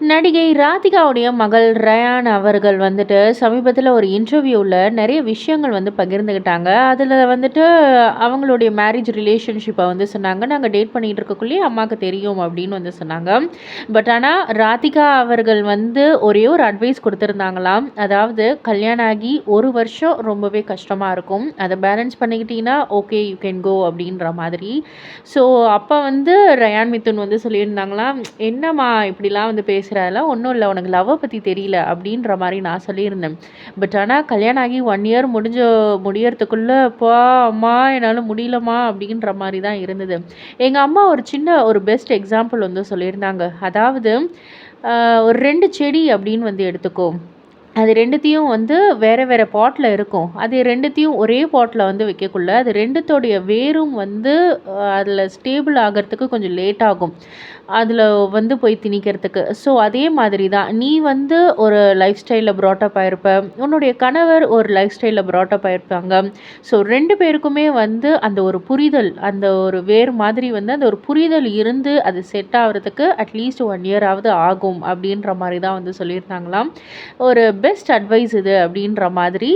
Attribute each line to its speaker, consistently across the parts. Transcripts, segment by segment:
Speaker 1: நடிகை ராதிகாவுடைய மகள் ரயான் அவர்கள் வந்துட்டு சமீபத்தில் ஒரு இன்டர்வியூவில் நிறைய விஷயங்கள் வந்து பகிர்ந்துக்கிட்டாங்க அதில் வந்துட்டு அவங்களுடைய மேரேஜ் ரிலேஷன்ஷிப்பை வந்து சொன்னாங்க. நாங்கள் டேட் பண்ணிகிட்டு இருக்கக்குள்ளேயே அம்மாவுக்கு தெரியும் அப்படின்னு வந்து சொன்னாங்க. பட் ஆனால் ராதிகா அவர்கள் வந்து ஒரே ஒரு அட்வைஸ் கொடுத்துருந்தாங்களாம். அதாவது கல்யாணம் ஆகி ஒரு வருஷம் ரொம்பவே கஷ்டமாக இருக்கும். அதை பேலன்ஸ் பண்ணிக்கிட்டீங்கன்னா ஓகே யூ கேன் கோ அப்படின்ற மாதிரி. ஸோ அப்போ வந்து ரயான் மித்துன் வந்து சொல்லியிருந்தாங்களாம் என்னம்மா இப்படிலாம் வந்து பேச பேசுகிறல ஒன்றும் இல்லை உனக்கு லவ்வை பற்றி தெரியல அப்படின்ற மாதிரி நான் சொல்லியிருந்தேன். பட் ஆனால் கல்யாணம் ஆகி ஒன் இயர் முடிஞ்ச முடியறதுக்குள்ளே பா அம்மா என்னால் முடியலம்மா அப்படின்ற மாதிரி தான் இருந்தது. எங்கள் அம்மா ஒரு சின்ன ஒரு பெஸ்ட் எக்ஸாம்பிள் வந்து சொல்லியிருந்தாங்க. அதாவது ஒரு ரெண்டு செடி அப்படின்னு வந்து எடுத்துக்கோ. அது ரெண்டுத்தையும் வந்து வேறு வேறு பாட்டில் இருக்கும். அது ரெண்டுத்தையும் ஒரே பாட்டில் வந்து வைக்கக்குள்ள அது ரெண்டுத்தோடைய வேரும் வந்து அதில் ஸ்டேபிள் ஆகிறதுக்கு கொஞ்சம் லேட் ஆகும். அதில் வந்து போய் திணிக்கிறதுக்கு. ஸோ அதே மாதிரி தான் நீ வந்து ஒரு லைஃப் ஸ்டைலில் ப்ராட்டப் ஆகிருப்ப உன்னுடைய கணவர் ஒரு லைஃப் ஸ்டைலில் ப்ராட்டப் ஆகிருப்பாங்க ஸோ ரெண்டு பேருக்குமே வந்து அந்த ஒரு புரிதல் அந்த ஒரு வேர் மாதிரி வந்து அந்த ஒரு புரிதல் இருந்து அது செட் ஆகிறதுக்கு அட்லீஸ்ட் ஒன் இயர் ஆகுது ஆகும் அப்படின்ற மாதிரி தான் வந்து சொல்லியிருந்தாங்களாம். ஒரு பெஸ்ட் அட்வைஸ் இது அப்படின்ற மாதிரி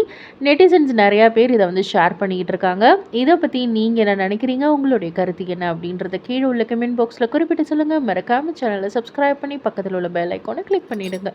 Speaker 1: நெட்டிசன்ஸ் நிறையா பேர் இதை வந்து ஷேர் பண்ணிக்கிட்டு இருக்காங்க. இதை பற்றி நீங்கள் என்ன நினைக்கிறீங்க? உங்களுடைய கருத்து என்ன அப்படின்றத கீழே உள்ள கமெண்ட் பாக்ஸில் குறிப்பிட்டு சொல்லுங்கள் மறக்காமல் சேனலை சப்ஸ்கிரைப் பண்ணி பக்கத்தில் உள்ள பெல் ஐக்கானை கிளிக் பண்ணிவிடுங்க